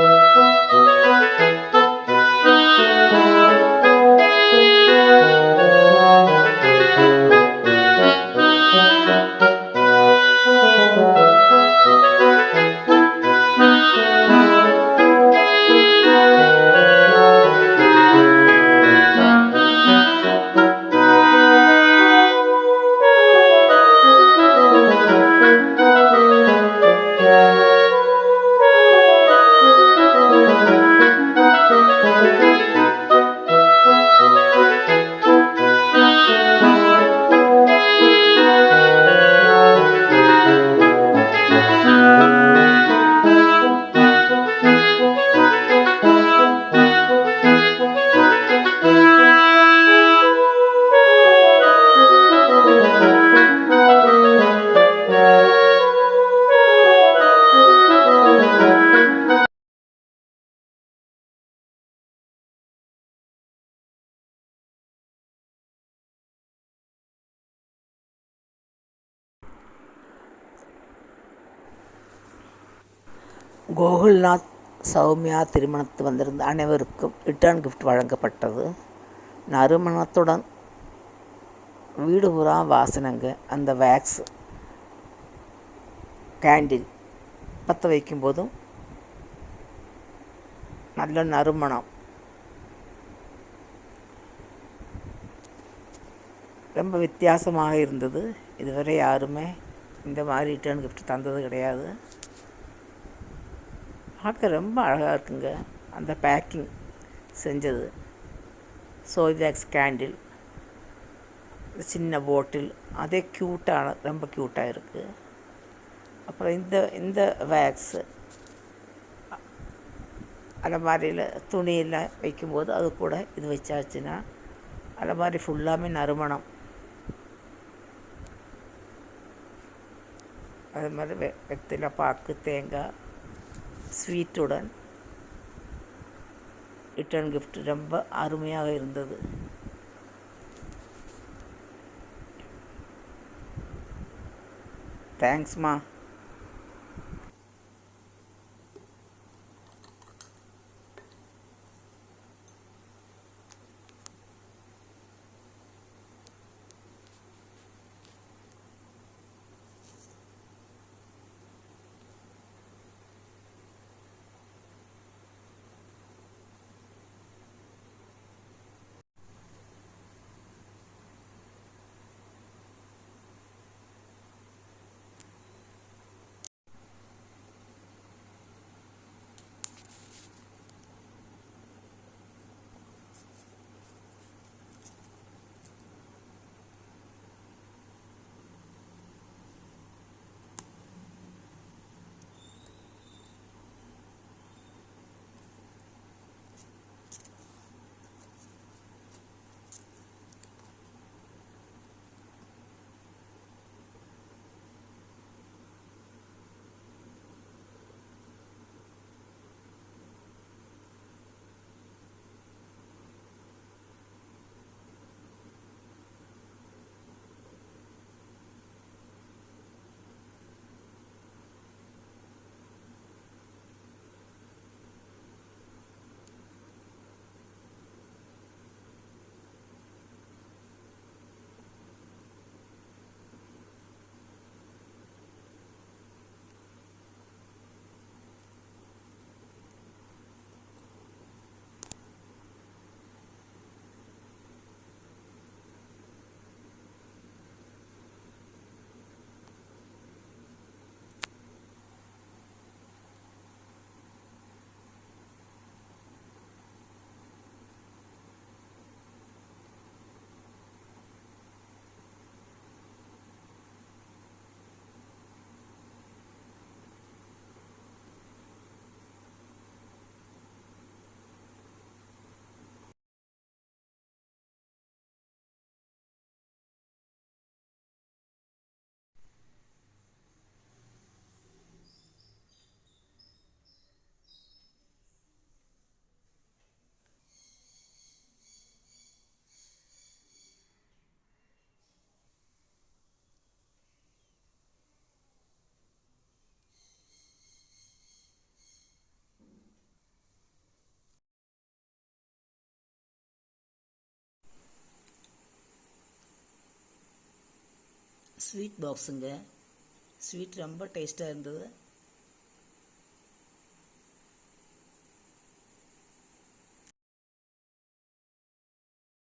Música Gokulnath Soumya திருமணத்து வந்திருந்த அனைவருக்கும் return gift வழங்கப்பட்டது. நறுமணத்துடன் வீடு பூரா வாசனைங்க. அந்த வேக்ஸ் கேண்டில் பற்ற வைக்கும்போதும் நல்ல நறுமணம். ரொம்ப வித்தியாசமாக இருந்தது. இதுவரை யாருமே இந்த மாதிரி ரிட்டர்ன் கிஃப்ட் தந்தது கிடையாது. பார்க்க ரொம்ப அழகாக இருக்குங்க அந்த பேக்கிங் செஞ்சது. சோய்வேக்ஸ் கேண்டில் சின்ன போட்டில் அதே க்யூட்டான ரொம்ப க்யூட்டாக இருக்குது அப்புறம் இந்த இந்த வேக்ஸு அலமாரியில் துணியில் வைக்கும்போது அது கூட இது வச்சாச்சுன்னா அலமாரி ஃபுல்லாமே நறுமணம். அது மாதிரி வெ வெத்திலை பாக்கு தேங்காய் ஸ்வீட்டுடன் ரிட்டர்ன் கிஃப்ட் ரொம்ப அருமையாக இருந்தது. தேங்க்ஸ்மா ஸ்வீட் பாக்ஸுங்க. ஸ்வீட் ரொம்ப டேஸ்ட்டாக இருந்தது.